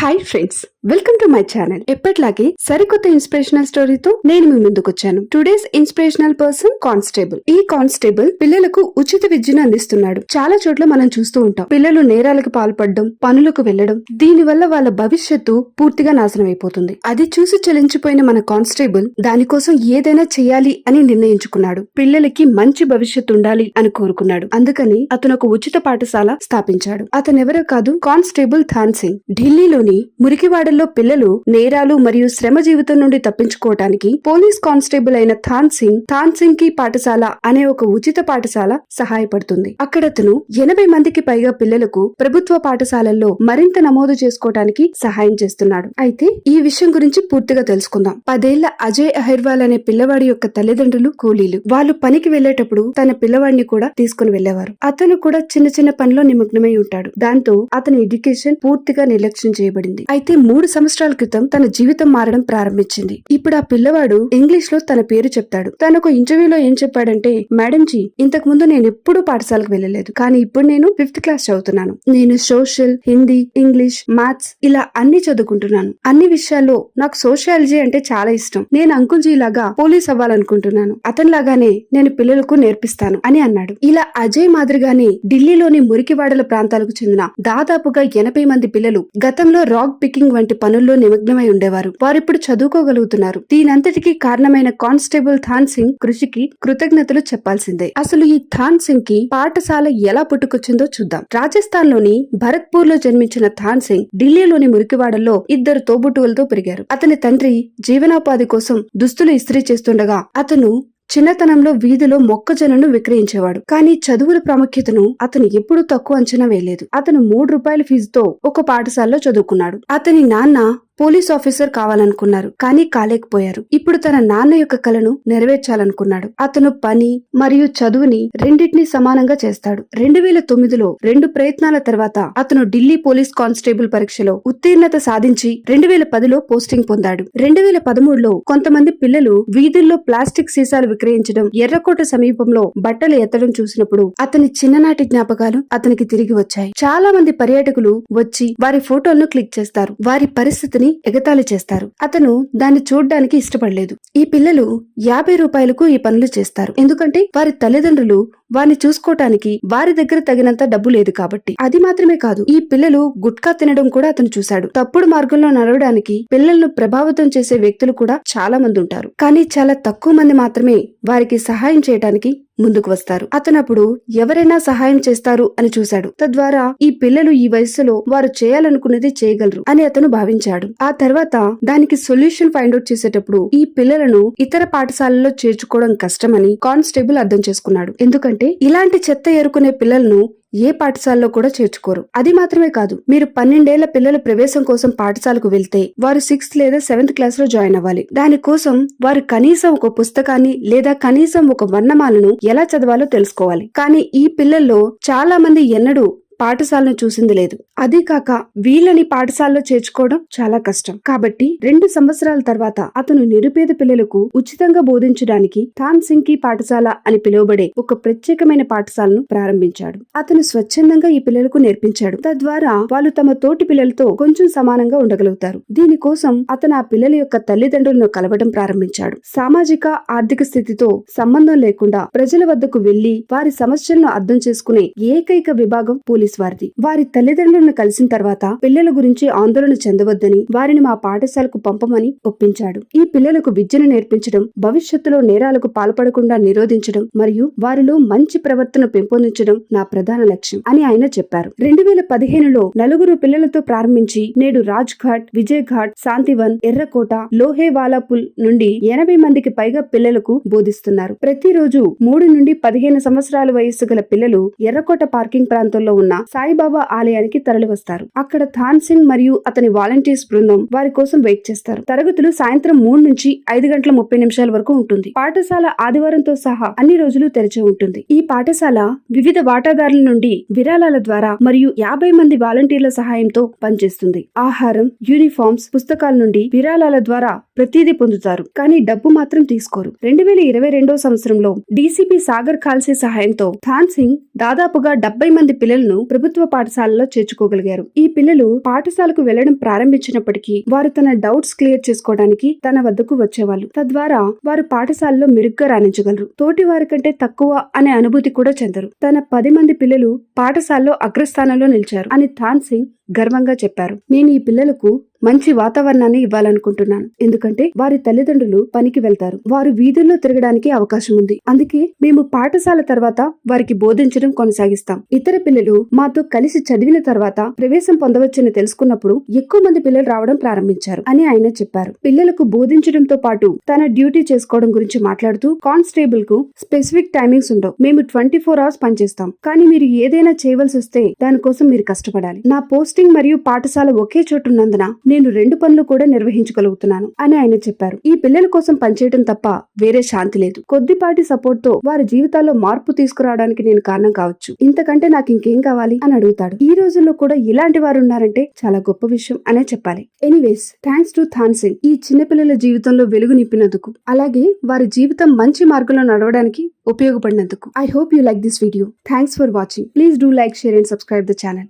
Hi friends welcome to my channel ఎప్పటిలాగే సరికొత్త inspirational స్టోరీతో నేను మీ ముందుకు వచ్చాను టుడేస్ ఇన్స్పిరేషనల్ పర్సన్ కానిస్టేబుల్ ఈ కానిస్టేబుల్ పిల్లలకు ఉచిత విద్యను అందిస్తున్నాడు. చాలా చోట్ల మనం చూస్తూ ఉంటాం. పిల్లలు నేరాలకు పాల్పడడం పనులకు వెళ్ళడం దీని వల్ల వాళ్ళ భవిష్యత్తు పూర్తిగా నాశనం అయిపోతుంది. అది చూసి చలించిపోయిన మన కానిస్టేబుల్ దానికోసం ఏదైనా చేయాలి అని నిర్ణయించుకున్నాడు. పిల్లలకి మంచి భవిష్యత్తు ఉండాలి అని కోరుకున్నాడు. అందుకని అతను ఒక ఉచిత పాఠశాల స్థాపించాడు. అతనెవరో కాదు కానిస్టేబుల్ థాన్ సింగ్. ఢిల్లీలోని మురికివాడల్లో పిల్లలు నేరాలు మరియు శ్రమ జీవితం నుండి తప్పించుకోవటానికి పోలీస్ కానిస్టేబుల్ అయిన థాన్ సింగ్ థాన్ సింగ్కి పాఠశాల అనే ఒక ఉచిత పాఠశాల సహాయపడుతుంది. అక్కడ అతను ఎనభై మందికి పైగా పిల్లలకు ప్రభుత్వ పాఠశాలల్లో మరింత నమోదు చేసుకోవటానికి సహాయం చేస్తున్నాడు. అయితే ఈ విషయం గురించి పూర్తిగా తెలుసుకుందాం. పదేళ్ళ అజయ్ అహర్వాల్ అనే పిల్లవాడి యొక్క తల్లిదండ్రులు కూలీలు. వాళ్ళు పనికి వెళ్ళేటప్పుడు తన పిల్లవాడిని కూడా తీసుకుని వెళ్ళేవారు అతను కూడా చిన్న చిన్న పనిలో నిమగ్నమై ఉంటాడు. దాంతో అతని ఎడ్యుకేషన్ పూర్తిగా నిర్లక్ష్యం చేయబడింది. అయితే మూడు సంవత్సరాల క్రితం తన జీవితం మారడం ప్రారంభించింది. ఇప్పుడు ఆ పిల్లవాడు ఇంగ్లీష్లో తన పేరు చెప్తాడు. తన ఒక ఇంటర్వ్యూలో ఏం చెప్పాడంటే మేడం జీ ఇంతకు ముందు నేను ఎప్పుడూ పాఠశాలకు వెళ్ళలేదు. కానీ ఇప్పుడు నేను ఫిఫ్త్ క్లాస్ చదువుతున్నాను. నేను సోషల్ హిందీ ఇంగ్లీష్ మ్యాథ్స్ ఇలా అన్ని చదువుకుంటున్నాను. అన్ని విషయాల్లో నాకు సోషియాలజీ అంటే చాలా ఇష్టం. నేను అంకుల్ జీ లాగా పోలీస్ అవ్వాలనుకుంటున్నాను. అతని లాగానే నేను పిల్లలకు నేర్పిస్తాను అని అన్నాడు. ఇలా అజయ్ మాదిరిగానే ఢిల్లీలోని మురికివాడల ప్రాంతాలకు చెందిన దాదాపుగా ఎనభై మంది పిల్లలు గతంలో రాక్ పికింగ్ వంటి పనుల్లో నిమగ్నమై ఉండేవారు. వారిప్పుడు చదువుకోగలుగుతున్నారు. దీనంతటికీ కారణమైన కానిస్టేబుల్ థాన్ సింగ్ కృషికి కృతజ్ఞతలు చెప్పాల్సిందే. అసలు ఈ థాన్ సింగ్కి పాఠశాల ఎలా పుట్టుకొచ్చిందో చూద్దాం. రాజస్థాన్లోని భరత్పూర్లో జన్మించిన థాన్ సింగ్ ఢిల్లీలోని మురికివాడల్లో ఇద్దరు తోబుట్టువులతో పెరిగారు. అతని తండ్రి జీవనోపాధి కోసం దుస్తులు ఇస్త్రీ చేస్తుండగా అతను చిన్నతనంలో వీధిలో మొక్కజొన్నను విక్రయించేవాడు. కానీ చదువుల ప్రాముఖ్యతను అతను ఎప్పుడూ తక్కువ అంచనా వేయలేదు. అతను మూడు రూపాయల ఫీజుతో ఒక పాఠశాలలో చదువుకున్నాడు. అతని నాన్న పోలీస్ ఆఫీసర్ కావాలనుకున్నారు కానీ కాలేకపోయారు. ఇప్పుడు తన నాన్న యొక్క కలను నెరవేర్చాలనుకున్నాడు. అతను పని మరియు చదువుని రెండింటిని సమానంగా చేస్తాడు. రెండు వేల తొమ్మిదిలో రెండు ప్రయత్నాల తర్వాత అతను ఢిల్లీ పోలీస్ కానిస్టేబుల్ పరీక్షలో ఉత్తీర్ణత సాధించి రెండు వేల పదిలో పోస్టింగ్ పొందాడు. రెండు వేల పదమూడులో కొంతమంది పిల్లలు వీధుల్లో ప్లాస్టిక్ సీసాలు విక్రయించడం ఎర్రకోట సమీపంలో బట్టలు ఎత్తడం చూసినప్పుడు అతని చిన్ననాటి జ్ఞాపకాలు అతనికి తిరిగి వచ్చాయి. చాలా మంది పర్యాటకులు వచ్చి వారి ఫోటోలను క్లిక్ చేస్తారు. వారి పరిస్థితిని ఎగతాళి చేస్తారు. అతను దాన్ని చూడ్డానికి ఇష్టపడలేదు. ఈ పిల్లలు యాభై రూపాయలకు ఈ పనులు చేస్తారు. ఎందుకంటే వారి తల్లిదండ్రులు వారిని చూసుకోవటానికి వారి దగ్గర తగినంత డబ్బు లేదు కాబట్టి. అది మాత్రమే కాదు ఈ పిల్లలు గుట్కా తినడం కూడా అతను చూశాడు. తప్పుడు మార్గంలో నడవడానికి పిల్లలను ప్రభావితం చేసే వ్యక్తులు కూడా చాలా మంది ఉంటారు. కానీ చాలా తక్కువ మంది మాత్రమే వారికి సహాయం చేయడానికి ముందుకు వస్తారు. అతనప్పుడు ఎవరైనా సహాయం చేస్తారు అని చూశాడు. తద్వారా ఈ పిల్లలు ఈ వయసులో వారు చేయాలనుకున్నది చేయగలరు అని అతను భావించాడు. ఆ తర్వాత దానికి సొల్యూషన్ ఫైండ్ అవుట్ చేసేటప్పుడు ఈ పిల్లలను ఇతర పాఠశాలల్లో చేర్చుకోవడం కష్టమని కానిస్టేబుల్ అర్థం చేసుకున్నాడు. ఎందుకంటే ఇలాంటి చెత్త ఏరుకునే పిల్లలను ఏ పాఠశాలలో కూడా చేర్చుకోరు. అది మాత్రమే కాదు మీరు పన్నెండేళ్ళ పిల్లల ప్రవేశం కోసం పాఠశాలకు వెళ్తే వారు సిక్స్త్ లేదా సెవెంత్ క్లాస్లో జాయిన్ అవ్వాలి. దానికోసం వారు కనీసం ఒక పుస్తకాన్ని లేదా కనీసం ఒక వర్ణమాలను ఎలా చదవాలో తెలుసుకోవాలి. కానీ ఈ పిల్లల్లో చాలా మంది ఎన్నడూ పాఠశాలను చూసింది లేదు. అదే కాక వీళ్ళని పాఠశాలలో చేర్చుకోవడం చాలా కష్టం. కాబట్టి రెండు సంవత్సరాల తర్వాత అతను నిరుపేద పిల్లలకు ఉచితంగా బోధించడానికి థాన్కి పాఠశాల అని పిలువబడే ఒక ప్రత్యేకమైన పాఠశాలను ప్రారంభించాడు. అతను స్వచ్ఛందంగా ఈ పిల్లలకు నేర్పించాడు. తద్వారా వాళ్ళు తమ తోటి పిల్లలతో కొంచెం సమానంగా ఉండగలుగుతారు. దీనికోసం అతను ఆ పిల్లల యొక్క తల్లిదండ్రులను కలవడం ప్రారంభించాడు. సామాజిక ఆర్థిక స్థితితో సంబంధం లేకుండా ప్రజల వద్దకు వెళ్ళి వారి సమస్యలను అర్థం చేసుకునే ఏకైక విభాగం పోలీసు వారిది. వారి తల్లిదండ్రులను కలిసిన తర్వాత పిల్లల గురించి ఆందోళన చెందవద్దని వారిని మా పాఠశాలకు పంపమని ఒప్పించాడు. ఈ పిల్లలకు విద్యను నేర్పించడం భవిష్యత్తులో నేరాలకు పాల్పడకుండా నిరోధించడం మరియు వారిలో మంచి ప్రవర్తన పెంపొందించడం నా ప్రధాన లక్ష్యం అని ఆయన చెప్పారు. రెండు వేల పదిహేనులో నలుగురు పిల్లలతో ప్రారంభించి నేడు రాజ్ ఘాట్ విజయ్ ఘాట్ శాంతివన్ ఎర్రకోట లోహేవాలాపుల్ నుండి ఎనభై మందికి పైగా పిల్లలకు బోధిస్తున్నారు. ప్రతిరోజు మూడు నుండి పదిహేను సంవత్సరాల వయస్సు గల పిల్లలు ఎర్రకోట పార్కింగ్ ప్రాంతంలో ఉన్న సాయిబాబా ఆలయానికి తరలివస్తారు. అక్కడ థాన్ సింగ్ మరియు అతని వాలంటీర్స్ బృందం వారి కోసం వెయిట్ చేస్తారు. తరగతులు సాయంత్రం మూడు నుంచి ఐదు గంటల ముప్పై నిమిషాల వరకు ఉంటుంది. పాఠశాల ఆదివారంతో సహా అన్ని రోజులు తెరిచి ఉంటుంది. ఈ పాఠశాల వివిధ వాటాదారుల నుండి విరాళాల ద్వారా మరియు యాభై మంది వాలంటీర్ల సహాయంతో పనిచేస్తుంది. ఆహారం యూనిఫామ్స్ పుస్తకాల నుండి విరాళాల ద్వారా ప్రతిదీ పొందుతారు. కానీ డబ్బు మాత్రం తీసుకోరు. రెండు వేల ఇరవై రెండో సంవత్సరంలో డీసీపీ సాగర్ ఖాల్సీ సహాయంతో థాన్ సింగ్ దాదాపుగా డెబ్బై మంది పిల్లలను ప్రభుత్వ పాఠశాలలో చేర్చుకోగలిగారు. ఈ పిల్లలు పాఠశాలకు వెళ్ళడం ప్రారంభించినప్పటికీ వారు తన డౌట్స్ క్లియర్ చేసుకోవడానికి తన వద్దకు వచ్చేవాళ్ళు. తద్వారా వారు పాఠశాలలో మెరుగ్గా రాణించగలరు. తోటి వారి కంటే తక్కువ అనే అనుభూతి కూడా చెందరు. తన పది మంది పిల్లలు పాఠశాలలో అగ్రస్థానంలో నిలిచారు అని థాన్ సింగ్ గర్వంగా చెప్పారు. నేను ఈ పిల్లలకు మంచి వాతావరణాన్ని ఇవ్వాలనుకుంటున్నాను. ఎందుకంటే వారి తల్లిదండ్రులు పనికి వెళ్తారు. వారు వీధుల్లో తిరగడానికి అవకాశం ఉంది. అందుకే మేము పాఠశాల తర్వాత వారికి బోధించడం కొనసాగిస్తాం. ఇతర పిల్లలు మాతో కలిసి చదివిన తర్వాత ప్రవేశం పొందవచ్చని తెలుసుకున్నప్పుడు ఎక్కువ మంది పిల్లలు రావడం ప్రారంభించారు అని ఆయన చెప్పారు. పిల్లలకు బోధించడంతో పాటు తన డ్యూటీ చేసుకోవడం గురించి మాట్లాడుతూ కానిస్టేబుల్కు స్పెసిఫిక్ టైమింగ్స్ ఉండవు. మేము ట్వంటీ ఫోర్ అవర్స్ పనిచేస్తాం. కానీ మీరు ఏదైనా చేయవలసి వస్తే దానికోసం మీరు కష్టపడాలి. నా పోస్టింగ్ మరియు పాఠశాల ఒకే చోటు ఉన్నందున నేను రెండు పనులు కూడా నిర్వహించగలుగుతున్నాను అని ఆయన చెప్పారు. ఈ పిల్లల కోసం పనిచేయడం తప్ప వేరే శాంతి లేదు. కొద్దిపాటి సపోర్ట్తో వారి జీవితాల్లో మార్పు తీసుకురావడానికి నేను కారణం కావచ్చు. ఇంతకంటే నాకు ఇంకేం కావాలి అని అడుగుతాడు. ఈ రోజుల్లో కూడా ఇలాంటి వారు ఉన్నారంటే చాలా గొప్ప విషయం అనే చెప్పాలి. ఎనీవేస్ థ్యాంక్స్ టు థాన్సింగ్ ఈ చిన్నపిల్లల జీవితంలో వెలుగు నింపినందుకు అలాగే వారి జీవితం మంచి మార్గంలో నడవడానికి ఉపయోగపడినందుకు. I hope you like this video thanks for watching please do like share and subscribe the channel